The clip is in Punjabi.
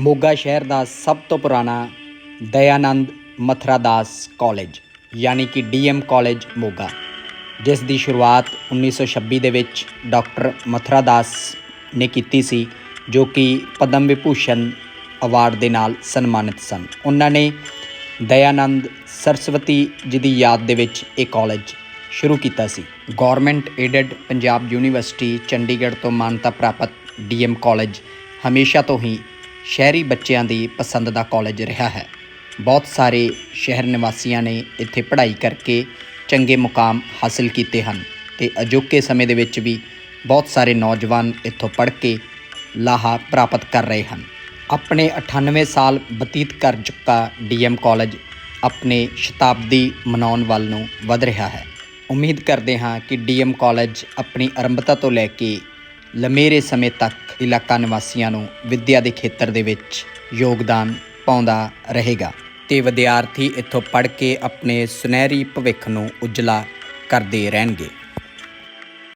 ਮੋਗਾ ਸ਼ਹਿਰ ਦਾ ਸਭ ਤੋਂ ਪੁਰਾਣਾ ਦਇਆਨੰਦ ਮਥਰਾਦਾਸ ਕਾਲਜ, ਯਾਨੀ ਕਿ ਡੀਐਮ ਕਾਲਜ ਮੋਗਾ, ਜਿਸ ਦੀ ਸ਼ੁਰੂਆਤ 1926 ਦੇ ਵਿੱਚ ਡਾਕਟਰ ਮਥਰਾਦਾਸ ਨੇ ਕੀਤੀ ਸੀ, ਜੋ ਕਿ ਪਦਮ ਵਿਭੂਸ਼ਣ ਅਵਾਰਡ ਦੇ ਨਾਲ ਸਨਮਾਨਿਤ ਸਨ। ਉਹਨਾਂ ਨੇ ਦਇਆਨੰਦ ਸਰਸਵਤੀ ਜੀ ਦੀ ਯਾਦ ਦੇ ਵਿੱਚ ਇਹ ਕਾਲਜ ਸ਼ੁਰੂ ਕੀਤਾ ਸੀ। Government aided Punjab university Chandigarh ਤੋਂ ਮਾਨਤਾ ਪ੍ਰਾਪਤ ਡੀਐਮ ਕਾਲਜ ਹਮੇਸ਼ਾ ਤੋਂ ਹੀ ਸ਼ਹਿਰੀ ਬੱਚਿਆਂ ਦੀ ਪਸੰਦ ਦਾ ਕਾਲਜ ਰਿਹਾ ਹੈ। ਬਹੁਤ ਸਾਰੇ ਸ਼ਹਿਰ ਨਿਵਾਸੀਆਂ ਨੇ ਇੱਥੇ ਪੜ੍ਹਾਈ ਕਰਕੇ ਚੰਗੇ ਮੁਕਾਮ ਹਾਸਲ ਕੀਤੇ ਹਨ ਤੇ ਅਜੋਕੇ ਸਮੇਂ ਦੇ ਵਿੱਚ ਵੀ ਬਹੁਤ ਸਾਰੇ ਨੌਜਵਾਨ ਇੱਥੋਂ ਪੜ੍ਹ ਕੇ ਲਾਹਾ ਪ੍ਰਾਪਤ ਕਰ ਰਹੇ ਹਨ। ਆਪਣੇ 98 ਸਾਲ ਬਤੀਤ ਕਰ ਚੁੱਕਾ ਡੀਐਮ ਕਾਲਜ ਆਪਣੇ ਸ਼ਤਾਬਦੀ ਮਨਾਉਣ ਵੱਲ ਨੂੰ ਵਧ ਰਿਹਾ ਹੈ। ਉਮੀਦ ਕਰਦੇ ਹਾਂ ਕਿ ਡੀਐਮ ਕਾਲਜ ਆਪਣੀ ਆਰੰਭਤਾ ਤੋਂ ਲੈ ਕੇ ਲੰਮੇਰੇ ਸਮੇਂ ਤੱਕ ਇਲਾਕਾ ਨਿਵਾਸੀਆਂ ਨੂੰ ਵਿੱਦਿਆ ਦੇ ਖੇਤਰ ਦੇ ਵਿੱਚ ਯੋਗਦਾਨ ਪਾਉਂਦਾ ਰਹੇਗਾ ਤੇ ਵਿਦਿਆਰਥੀ ਇੱਥੋਂ ਪੜ੍ਹ ਕੇ ਆਪਣੇ ਸੁਨਹਿਰੀ ਭਵਿੱਖ ਨੂੰ ਉਜਲਾ ਕਰਦੇ ਰਹਿਣਗੇ।